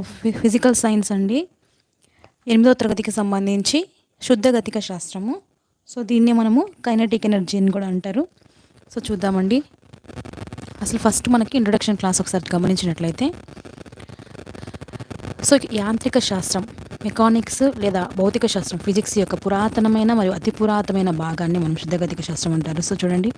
Physical science అండి. ఎనిమిదో తరగతికి సంబంధించి శుద్ధ గతిక శాస్త్రము. సో దీన్నే మనము కైనటిక్ ఎనర్జీ అని కూడా అంటారు. సో చూద్దామండి. అసలు ఫస్ట్ మనకి ఇంట్రొడక్షన్ క్లాస్ ఒకసారి గమనించినట్లయితే. సో యాంత్రిక శాస్త్రం. మెకానిక్స్ లేదా భౌతిక శాస్త్రం ఫిజిక్స్ యొక్క పురాతనమైన మరియు అతి పురాతనమైన భాగాన్ని మనం శుద్ధగతిక శాస్త్రం అంటారు. సో చూడండి.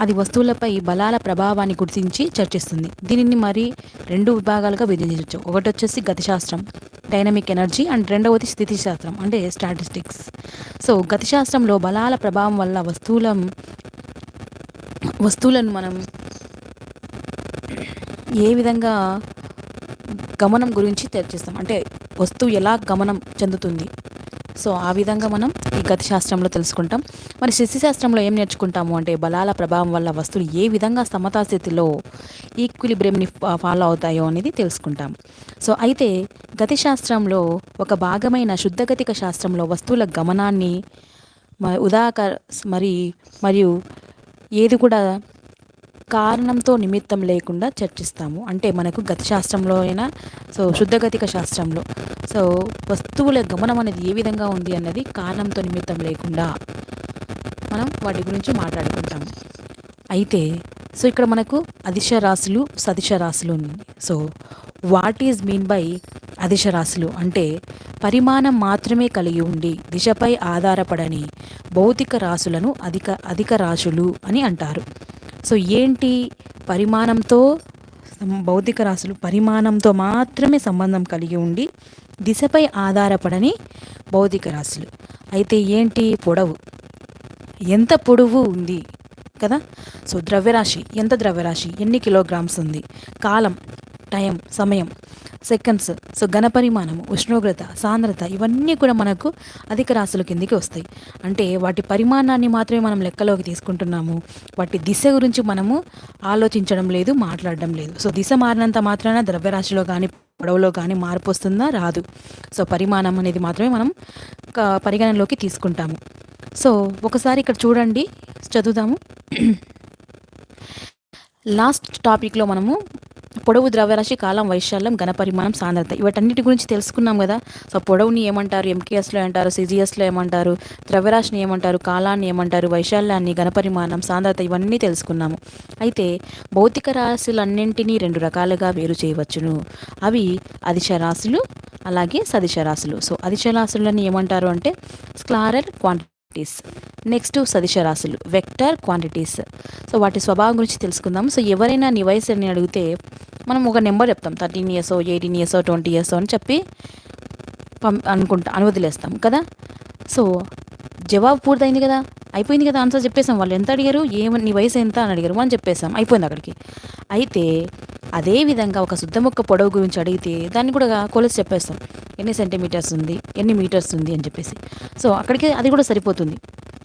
అది వస్తువులపై బలాల ప్రభావాన్ని గుర్తించి చర్చిస్తుంది. దీనిని మరి రెండు విభాగాలుగా విభజించవచ్చు. ఒకటి వచ్చేసి గతిశాస్త్రం డైనమిక్ ఎనర్జీ అండ్ రెండవది స్థితి శాస్త్రం అంటే స్టాటిస్టిక్స్. సో గతిశాస్త్రంలో బలాల ప్రభావం వల్ల వస్తువుల వస్తువులను మనం ఏ విధంగా గమనం గురించి చర్చిస్తాం? అంటే వస్తువు ఎలా గమనం చెందుతుంది? సో ఆ విధంగా మనం ఈ గతి శాస్త్రంలో తెలుసుకుంటాం. మరి శిశుశాస్త్రంలో ఏం నేర్చుకుంటాము అంటే బలాల ప్రభావం వల్ల వస్తువులు ఏ విధంగా సమతా స్థితిలో ఈక్విలిబ్రియంని ఫాలో అవుతాయో అనేది తెలుసుకుంటాం సో అయితే గతి శాస్త్రంలో ఒక భాగమైన శుద్ధగతిక శాస్త్రంలో వస్తువుల గమనాన్ని మ- మరి మరియు ఏది కూడా కారణంతో నిమిత్తం లేకుండా చర్చిస్తాము. అంటే మనకు గతి శాస్త్రంలో అయినా సో శుద్ధగతిక శాస్త్రంలో. సో వస్తువుల గమనం అనేది ఏ విధంగా ఉంది అన్నది కారణంతో నిమిత్తం లేకుండా మనం వాటి గురించి మాట్లాడుకుంటాము అయితే సో ఇక్కడ మనకు అదిశ రాశులు సదిశ రాశులు ఉన్నాయి so what is mean by అదిశ రాశులు అంటే పరిమాణం మాత్రమే కలిగి ఉండి దిశపై ఆధారపడని భౌతిక రాశులను అధిక అధిక రాశులు అని అంటారు. సో ఏంటి పరిమాణంతో సం- భౌతిక రాశులు పరిమాణంతో మాత్రమే సంబంధం కలిగి ఉండి దిశపై ఆధారపడని భౌతిక రాశులు. అయితే ఏంటి పొడవు? ఎంత పొడవు ఉంది కదా? సో ద్రవ్యరాశి ఎంత ద్రవ్యరాశి? ఎన్ని కిలోగ్రామ్స్ ఉంది? కాలం టైం సమయం. సెకండ్స్ సో ఘనపరిమాణము ఉష్ణోగ్రత సాంద్రత ఇవన్నీ కూడా మనకు అధిక రాశుల కిందికి వస్తాయి. అంటే వాటి పరిమాణాన్ని మాత్రమే మనం లెక్కలోకి తీసుకుంటున్నాము. వాటి దిశ గురించి మనము ఆలోచించడం లేదు మాట్లాడడం లేదు. సో దిశ మారినంత మాత్రాన ద్రవ్యరాశిలో కానీ పొడవులో కానీ మార్పు వస్తుందా రాదు. సో పరిమాణం అనేది మాత్రమే మనం పరిగణనలోకి తీసుకుంటాము. సో ఒకసారి ఇక్కడ చూడండి చదువుదాము. లాస్ట్ టాపిక్లో మనము పొడవు ద్రవ్యరాశి కాలం వైశాల్యం ఘనపరిమాణం సాంద్రత. ఇవటన్నిటి గురించి తెలుసుకున్నాం కదా. సో పొడవుని ఏమంటారు? ఎంకేఎస్లో ఏమంటారు? సిజిఎస్లో ఏమంటారు? ద్రవ్యరాశిని ఏమంటారు? కాలాన్ని ఏమంటారు? వైశాల్యాన్ని ఘనపరిమాణం సాంద్రత ఇవన్నీ తెలుసుకున్నాము. అయితే భౌతిక రాశులన్నింటినీ రెండు రకాలుగా వేరు చేయవచ్చును. అవి అదిశ రాశులు అలాగే సదిశ రాశులు. సో అదిశ రాశులని ఏమంటారు అంటే స్క్లారల్ క్వాంటిటీస్ నెక్స్ట్ సదిశ రాశులు. వెక్టర్ క్వాంటిటీస్ సో వాటి స్వభావం గురించి తెలుసుకుందాం. సో ఎవరైనా నీ వయసు అని అడిగితే మనం ఒక నెంబర్ చెప్తాం. Thirteen years eighteen years twenty years అని చెప్పి పం అనుకుంటా అనువదిలేస్తాం కదా? సో జవాబు పూర్తయింది కదా? అయిపోయింది కదా ఆన్సర్ చెప్పేసాం వాళ్ళు. ఎంత అడిగారు? ఏమని నీ వయసు ఎంత అని అడిగారు. మనం చెప్పేసాం అయిపోయింది అక్కడికి. అయితే అదే విధంగా ఒక శుద్ధ మొక్క పొడవు గురించి అడిగితే దాన్ని కూడా కొలిసి చెప్పేస్తాం. ఎన్ని సెంటీమీటర్స్ ఉంది? ఎన్ని మీటర్స్ ఉంది? అని చెప్పేసి. సో అక్కడికి అది కూడా సరిపోతుంది.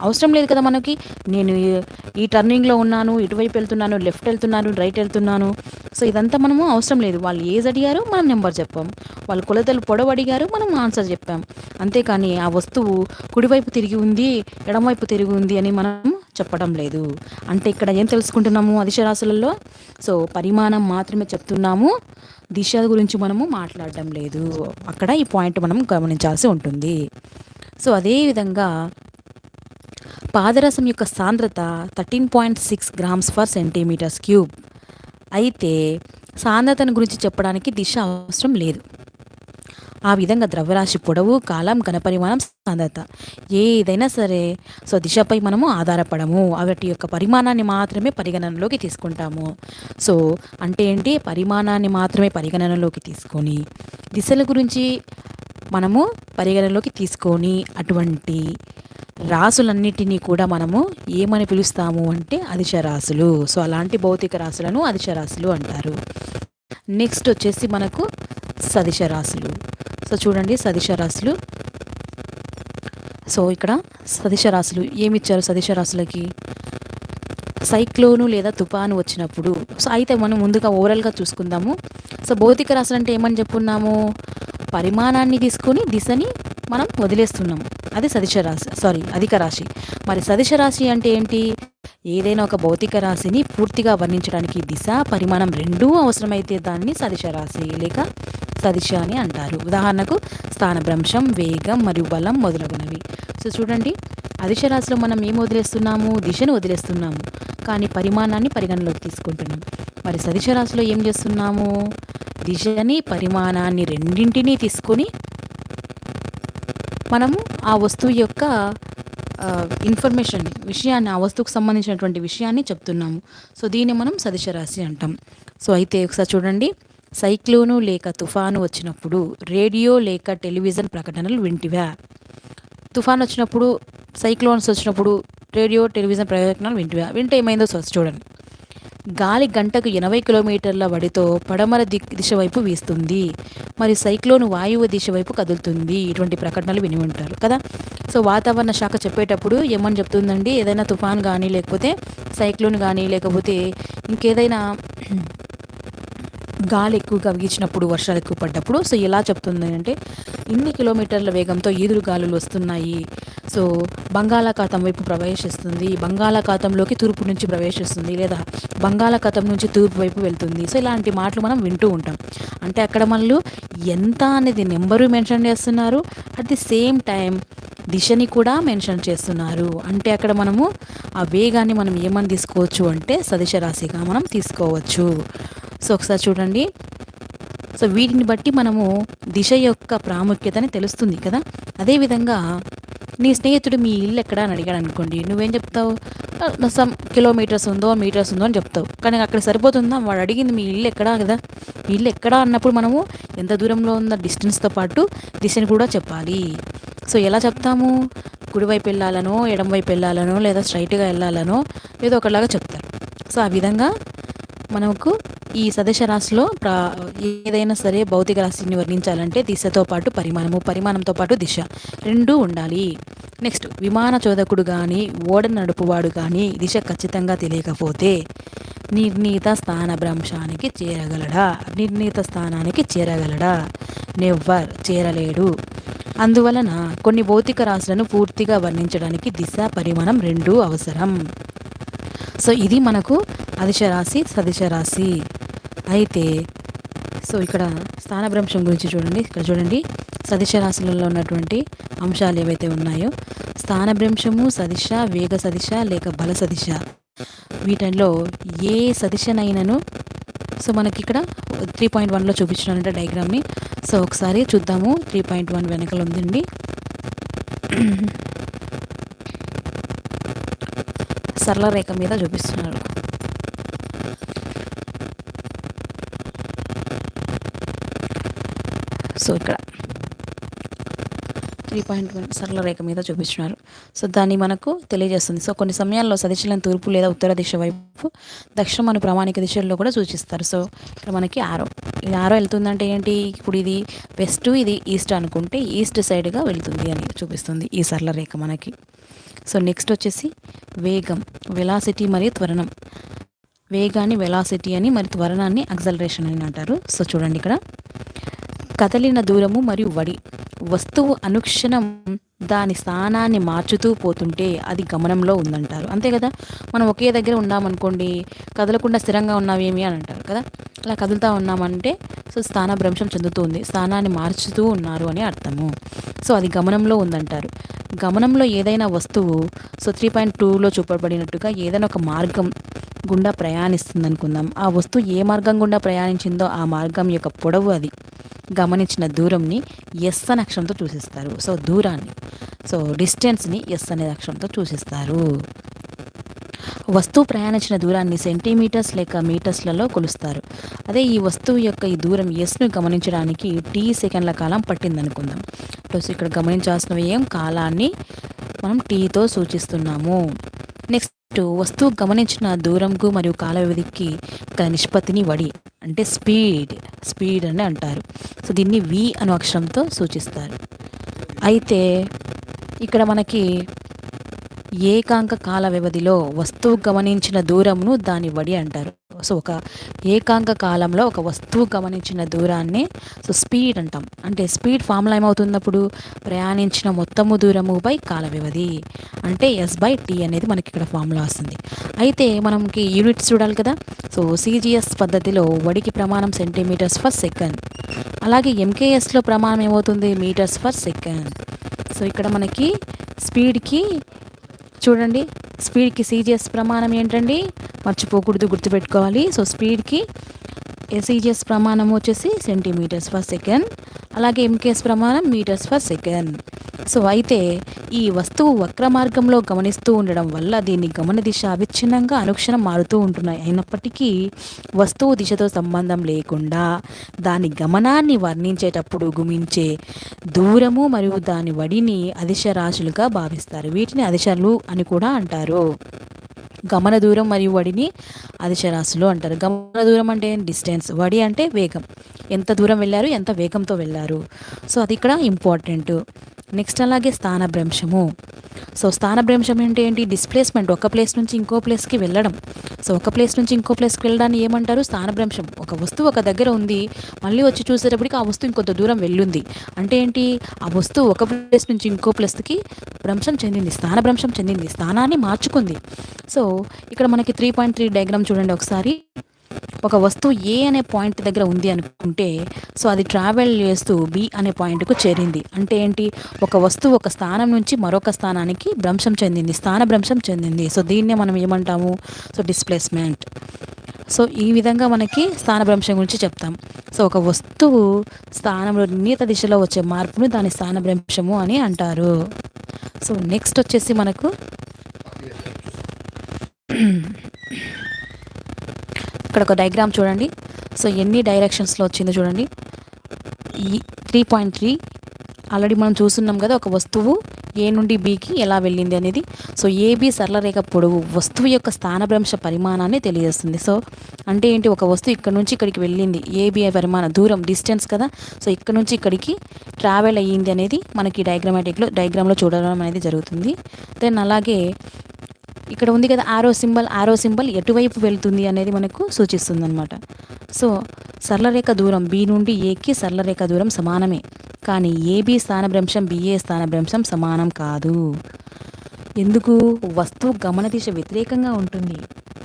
అవసరం లేదు కదా మనకి. నేను ఈ- ఈ టర్నింగ్లో ఉన్నాను ఇటువైపు వెళ్తున్నాను లెఫ్ట్ వెళ్తున్నాను రైట్ వెళ్తున్నాను. సో ఇదంతా మనము అవసరం లేదు. వాళ్ళు ఏజ్ అడిగారు మనం నెంబర్ చెప్పాం. వాళ్ళు కొలతలు పొడవు అడిగారు మనం ఆన్సర్ చెప్పాం. అంతేకాని ఆ వస్తువు కుడివైపు తిరిగి ఉంది ఎడమవైపు తిరిగి ఉంది అని మనం చెప్పడం లేదు. అంటే ఇక్కడ ఏం తెలుసుకుంటున్నాము అధిశరాశులలో సో పరిమాణం మాత్రమే చెప్తున్నాము. దిశ గురించి మనము మాట్లాడడం లేదు. అక్కడ ఈ పాయింట్ మనం గమనించాల్సి ఉంటుంది. సో అదేవిధంగా పాదరసం యొక్క సాంద్రత thirteen point six grams for centimeters cube. అయితే సాంద్రతను గురించి చెప్పడానికి దిశ అవసరం లేదు. ఆ విధంగా ద్రవ్యరాశి పొడవు కాలం ఘనపరిమాణం సాంద్రత. ఏదైనా సరే సో దిశపై మనము ఆధారపడము. వాటి యొక్క పరిమాణాన్ని మాత్రమే పరిగణనలోకి తీసుకుంటాము. సో అంటే ఏంటి? పరిమాణాన్ని మాత్రమే పరిగణనలోకి తీసుకొని దిశల గురించి మనము పరిగణనలోకి తీసుకొని అటువంటి రాసులన్నిటినీ కూడా మనము ఏమని పిలుస్తాము అంటే అదిశ రాశులు సో అలాంటి భౌతిక రాశులను అదిశ రాశులు అంటారు. నెక్స్ట్ వచ్చేసి మనకు సదిశ రాశులు సో చూడండి సదిశ రాశులు. సో ఇక్కడ సదిశ రాశులు ఏమి ఇచ్చారు సదిశ రాశులకి? సైక్లోను లేదా తుఫాను వచ్చినప్పుడు. సో అయితే మనం ముందుగా ఓవరాల్గా చూసుకుందాము. సో భౌతిక రాశులు అంటే ఏమని చెప్పున్నాము? పరిమాణాన్ని తీసుకొని దిశని మనం వదిలేస్తున్నాము అది సదిశ రాశి సారీ అధిక రాశి. మరి సదిశ రాశి అంటే ఏంటి? ఏదైనా ఒక భౌతిక రాశిని పూర్తిగా వర్ణించడానికి దిశ పరిమాణం రెండూ అవసరమైతే దాన్ని సదిశ రాశి లేక సదిశ అని అంటారు. ఉదాహరణకు స్థానభ్రంశం వేగం మరియు బలం మొదలగునవి. సో చూడండి అదిశ రాశిలో మనం ఏం వదిలేస్తున్నాము? దిశను వదిలేస్తున్నాము. కానీ పరిమాణాన్ని పరిగణలోకి తీసుకుంటున్నాం. మరి సదిశ రాశిలో ఏం చేస్తున్నాము? దిశని పరిమాణాన్ని రెండింటినీ తీసుకొని మనము ఆ వస్తువు యొక్క ఇన్ఫర్మేషన్ విషయాన్ని ఆ వస్తువుకు సంబంధించినటువంటి విషయాన్ని చెప్తున్నాము. సో దీన్ని మనం సదిశ రాశి అంటాం. సో అయితే ఒకసారి చూడండి. సైక్లోను లేక తుఫాను వచ్చినప్పుడు రేడియో లేక టెలివిజన్ ప్రకటనలు వింటివా? తుఫాన్ వచ్చినప్పుడు సైక్లోన్స్ వచ్చినప్పుడు రేడియో టెలివిజన్ ప్రకటనలు వింటివా? వింటే ఏమైందో సో చూడండి. గాలి గంటకు ఎనభై కిలోమీటర్ల వడితో పడమర దిక్ దిశ వైపు వీస్తుంది. మరి సైక్లోన్ వాయువు దిశ వైపు కదులుతుంది. ఇటువంటి ప్రకటనలు విని ఉంటారు కదా? సో వాతావరణ శాఖ చెప్పేటప్పుడు ఏమని చెప్తుందండి? ఏదైనా తుఫాన్ కానీ లేకపోతే సైక్లోన్ కానీ లేకపోతే ఇంకేదైనా గాలి ఎక్కువగా వీచినప్పుడు వర్షాలు ఎక్కువ పడ్డప్పుడు సో ఎలా చెప్తుంది అంటే ఇన్ని కిలోమీటర్ల వేగంతో ఈదురు గాలులు వస్తున్నాయి. సో బంగాళాఖాతం వైపు ప్రవేశిస్తుంది. బంగాళాఖాతంలోకి తూర్పు నుంచి ప్రవేశిస్తుంది లేదా బంగాళాఖాతం నుంచి తూర్పు వైపు వెళ్తుంది. సో ఇలాంటి మాటలు మనం వింటూ ఉంటాం. అంటే అక్కడ మనలు ఎంత అనేది నెంబరు మెన్షన్ చేస్తున్నారు. అట్ ది సేమ్ టైం దిశని కూడా మెన్షన్ చేస్తున్నారు. అంటే అక్కడ మనము ఆ వేగాన్ని మనం ఏమని తీసుకోవచ్చు అంటే సదిశ రాశిగా మనం తీసుకోవచ్చు. సో ఒకసారి చూడండి. సో వీటిని బట్టి మనము దిశ యొక్క ప్రాముఖ్యతని తెలుస్తుంది కదా. అదేవిధంగా నీ స్నేహితుడు మీ ఇల్లు ఎక్కడ అని అడిగాడు అనుకోండి. నువ్వేం చెప్తావు? సమ్ కిలోమీటర్స్ ఉందో మీటర్స్ ఉందో అని చెప్తావు. కానీ అక్కడ సరిపోతుందా? వాడు అడిగింది మీ ఇల్లు ఎక్కడా కదా? మీ ఇల్లు ఎక్కడా? అన్నప్పుడు మనము ఎంత దూరంలో ఉన్న డిస్టెన్స్తో పాటు దిశని కూడా చెప్పాలి. సో ఎలా చెప్తాము? కుడివైపు వెళ్ళాలనో ఎడమవైపు వెళ్ళాలనో లేదా స్ట్రైట్గా వెళ్ళాలనో ఏదో ఒకలాగా చెప్తారు. సో ఆ విధంగా మనకు ఈ సదశ రాశిలో ఏదైనా సరే భౌతిక రాశిని వర్ణించాలంటే దిశతో పాటు పరిమాణము పరిమాణంతో పాటు దిశ రెండూ ఉండాలి. నెక్స్ట్ విమాన చోదకుడు కానీ ఓడ నడుపువాడు కానీ దిశ ఖచ్చితంగా తెలియకపోతే నిర్ణీత స్థాన భ్రంశానికి చేరగలడా? నిర్ణీత స్థానానికి చేరగలడా? నెవ్వర్ చేరలేడు. అందువలన కొన్ని భౌతిక రాశులను పూర్తిగా వర్ణించడానికి దిశ పరిమాణం రెండూ అవసరం. సో ఇది మనకు అదిశ రాశి సదిశ రాశి అయితే సో ఇక్కడ స్థానభ్రంశం గురించి చూడండి. ఇక్కడ చూడండి. సదిశ రాశులలో ఉన్నటువంటి అంశాలు ఏవైతే ఉన్నాయో స్థానభ్రంశము సదిశ వేగ సదిశ లేక బల సదిశ. వీటిలో ఏ సదిశనైనను సో మనకి ఇక్కడ త్రీ పాయింట్ వన్లో చూపించినారంటే డయాగ్రామ్ని. సో ఒకసారి చూద్దాము. త్రీ పాయింట్ వన్ వెనకలు ఉందండి. సరళ రేఖ మీద చూపిస్తున్నారు. సో ఇక్కడ త్రీ పాయింట్ వన్ సరళ రేఖ మీద చూపిస్తున్నారు. సో దాన్ని మనకు తెలియజేస్తుంది. సో కొన్ని సమయాల్లో సదిశలను తూర్పు లేదా ఉత్తర దిశ వైపు దక్షిణం అను ప్రామాణిక దిశల్లో కూడా సూచిస్తారు. సో ఇక్కడ మనకి ఆరో ఇది ఆరో వెళ్తుందంటే ఏంటి? ఇప్పుడు ఇది వెస్ట్ ఇది ఈస్ట్ అనుకుంటే ఈస్ట్ సైడ్గా వెళ్తుంది అని చూపిస్తుంది ఈ సరళ రేఖ మనకి. సో నెక్స్ట్ వచ్చేసి వేగం వెలాసిటీ మరియు త్వరణం. వేగాన్ని వెలాసిటీ అని మరి త్వరణాన్ని అక్సలరేషన్ అని అంటారు. సో చూడండి ఇక్కడ. కదలిన దూరము మరియు వడి వస్తువు అనుక్షణం దాని స్థానాన్ని మార్చుతూ పోతుంటే అది గమనంలో ఉందంటారు. అంతే కదా? మనం ఒకే దగ్గర ఉన్నామనుకోండి కదలకుండా స్థిరంగా ఉన్నామేమి అని అంటారు కదా? అలా కదులుతూ ఉన్నామంటే సో స్థాన భ్రంశం చెందుతుంది స్థానాన్ని మార్చుతూ ఉన్నారు అని అర్థము. సో అది గమనంలో ఉందంటారు. గమనంలో ఏదైనా వస్తువు సో త్రీ పాయింట్ టూలో చూపబడినట్టుగా ఏదైనా ఒక మార్గం గుండా ప్రయాణిస్తుంది అనుకుందాం ఆ వస్తువు ఏ మార్గం గుండా ప్రయాణించిందో ఆ మార్గం యొక్క పొడవు అది. గమనించిన దూరంని ఎస్ అనే అక్షరంతో చూసిస్తారు. సో దూరాన్ని. సో డిస్టెన్స్ని ఎస్ అనే అక్షరంతో చూసిస్తారు. వస్తువు ప్రయాణించిన దూరాన్ని సెంటీమీటర్స్ లేక మీటర్స్లలో కొలుస్తారు. అదే ఈ వస్తువు యొక్క ఈ దూరం ఎస్ను గమనించడానికి టీ సెకండ్ల కాలం పట్టిందనుకుందాం. ప్లస్ ఇక్కడ గమనించాల్సినవి ఏం? కాలాన్ని మనం టీతో సూచిస్తున్నాము. నెక్స్ట్ వస్తువు గమనించిన దూరంకు మరియు కాల వ్యవధికి గల నిష్పత్తిని వడి అంటే స్పీడ్ స్పీడ్ అని అంటారు. సో దీన్ని వి అను అక్షరంతో సూచిస్తారు. అయితే ఇక్కడ మనకి ఏకాంక కాల వ్యవధిలో వస్తువు గమనించిన దూరంను దాని వడి అంటారు. సో ఒక ఏకాంక కాలంలో ఒక వస్తువు గమనించిన దూరాన్ని సో స్పీడ్ అంటాం. అంటే స్పీడ్ ఫార్ములా ఏమవుతున్నప్పుడు ప్రయాణించిన మొత్తము దూరము బై కాల వ్యవధి. అంటే ఎస్ బై టీ అనేది మనకి ఇక్కడ ఫార్ములా వస్తుంది. అయితే మనకి యూనిట్స్ చూడాలి కదా? సో సిజిఎస్ పద్ధతిలో వడికి ప్రమాణం సెంటీమీటర్స్ ఫర్ సెకండ్. అలాగే ఎంకేఎస్లో ప్రమాణం ఏమవుతుంది? Metres per second. సో ఇక్కడ మనకి స్పీడ్కి చూడండి. స్పీడ్కి సీజిఎస్ ప్రమాణం ఏంటండి? మర్చిపోకూడదు గుర్తుపెట్టుకోవాలి. సో స్పీడ్కి ఎస్ఈజిఎస్ ప్రమాణం వచ్చేసి సెంటీమీటర్స్ పర్ సెకండ్ అలాగే ఎంకేఎస్ ప్రమాణం మీటర్స్ పర్ సెకండ్. సో అయితే ఈ వస్తువు వక్ర మార్గంలో గమనిస్తూ ఉండడం వల్ల దీని గమన దిశ అవిచ్ఛిన్నంగా అనుక్షణం మారుతూ ఉంటున్నాయి. అయినప్పటికీ వస్తువు దిశతో సంబంధం లేకుండా దాని గమనాన్ని వర్ణించేటప్పుడు గుమించే దూరము మరియు దాని వడిని అదిశ రాశులుగా భావిస్తారు. వీటిని అదిశలు అని కూడా అంటారు. గమన దూరం మరియు వడిని అదిశరాశులు అంటారు. గమన దూరం అంటే డిస్టెన్స్. వడి అంటే వేగం. ఎంత దూరం వెళ్ళారు ఎంత వేగంతో వెళ్ళారు. సో అది ఇక్కడ ఇంపార్టెంట్. నెక్స్ట్ అలాగే స్థానభ్రంశము. సో స్థానభ్రంశం అంటే ఏంటి? డిస్ప్లేస్మెంట్. ఒక ప్లేస్ నుంచి ఇంకో ప్లేస్కి వెళ్ళడం. సో ఒక ప్లేస్ నుంచి ఇంకో ప్లేస్కి వెళ్ళడాన్ని ఏమంటారు? స్థానభ్రంశం. ఒక వస్తువు ఒక దగ్గర ఉంది. మళ్ళీ వచ్చి చూసేటప్పటికి ఆ వస్తువు ఇంకొంత దూరం వెళ్ళింది. అంటే ఏంటి? ఆ వస్తువు ఒక ప్లేస్ నుంచి ఇంకో ప్లేస్కి భ్రంశం చెందింది స్థానభ్రంశం చెందింది స్థానాన్ని మార్చుకుంది. సో ఇక్కడ మనకి త్రీ పాయింట్ త్రీ డయాగ్రామ్ చూడండి ఒకసారి. ఒక వస్తువు ఏ అనే పాయింట్ దగ్గర ఉంది అనుకుంటే సో అది ట్రావెల్ చేస్తూ బి అనే పాయింట్కు చేరింది. అంటే ఏంటి? ఒక వస్తువు ఒక స్థానం నుంచి మరొక స్థానానికి భ్రంశం చెందింది స్థాన భ్రంశం చెందింది. సో దీన్నే మనం ఏమంటాము? సో డిస్ప్లేస్మెంట్ సో ఈ విధంగా మనకి స్థానభ్రంశం గురించి చెప్తాం. సో ఒక వస్తువు స్థానంలో నిర్ణీత దిశలో వచ్చే మార్పును దాని స్థానభ్రంశము అని అంటారు. సో నెక్స్ట్ వచ్చేసి మనకు ఇక్కడ ఒక డయాగ్రామ్ చూడండి. సో ఎన్ని డైరెక్షన్స్లో వచ్చిందో చూడండి. ఈ త్రీ పాయింట్ త్రీ ఆల్రెడీ మనం చూస్తున్నాం కదా ఒక వస్తువు ఏ నుండి బికి ఎలా వెళ్ళింది అనేది. సో ఏబి సరళరేఖ పొడవు వస్తువు యొక్క స్థానభ్రంశ పరిమాణాన్ని తెలియజేస్తుంది. సో అంటే ఏంటి? ఒక వస్తువు ఇక్కడ నుంచి ఇక్కడికి వెళ్ళింది. ఏబి పరిమాణం దూరం డిస్టెన్స్ కదా. సో ఇక్కడ నుంచి ఇక్కడికి ట్రావెల్ అయ్యింది అనేది మనకి డయాగ్రామాటిక్లో డయాగ్రామ్లో చూడడం అనేది జరుగుతుంది. దెన్ అలాగే ఇక్కడ ఉంది కదా ఆరో సింబల్ ఆరో సింబల్ ఎటువైపు వెళ్తుంది అనేది మనకు సూచిస్తుంది అనమాట సో సరళరేఖ దూరం బి నుండి ఏకి సరళరేఖ దూరం సమానమే. కానీ ఏబి స్థానభ్రంశం బిఏ స్థానభ్రంశం సమానం కాదు. ఎందుకు? వస్తువు గమన దిశ వ్యతిరేకంగా ఉంటుంది.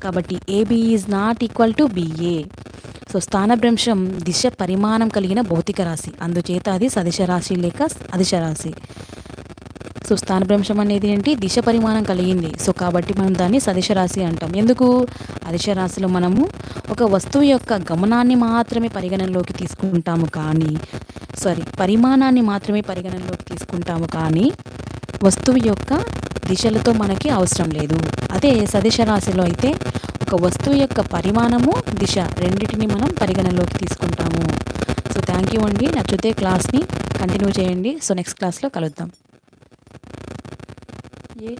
కాబట్టి AB is not equal to BA so స్థానభ్రంశం దిశ పరిమాణం కలిగిన భౌతిక రాశి. అందుచేత అది సదిశ రాశి లేక అదిశ రాశి. సో స్థానభ్రంశం అనేది ఏంటి? దిశ పరిమాణం కలిగింది. సో కాబట్టి మనం దాన్ని సదిశ రాశి అంటాం. ఎందుకు? అదిశ రాశిలో మనము ఒక వస్తువు యొక్క గమనాన్ని మాత్రమే పరిగణనలోకి తీసుకుంటాము కానీ సారీ పరిమాణాన్ని మాత్రమే పరిగణనలోకి తీసుకుంటాము కానీ వస్తువు యొక్క దిశలతో మనకి అవసరం లేదు. అదే సదిశ రాశిలో అయితే ఒక వస్తువు యొక్క పరిమాణము దిశ రెండింటిని మనం పరిగణనలోకి తీసుకుంటాము. సో థ్యాంక్ యూ అండి. నచ్చితే క్లాస్ని కంటిన్యూ చేయండి. సో నెక్స్ట్ క్లాస్లో కలుద్దాం. ఏ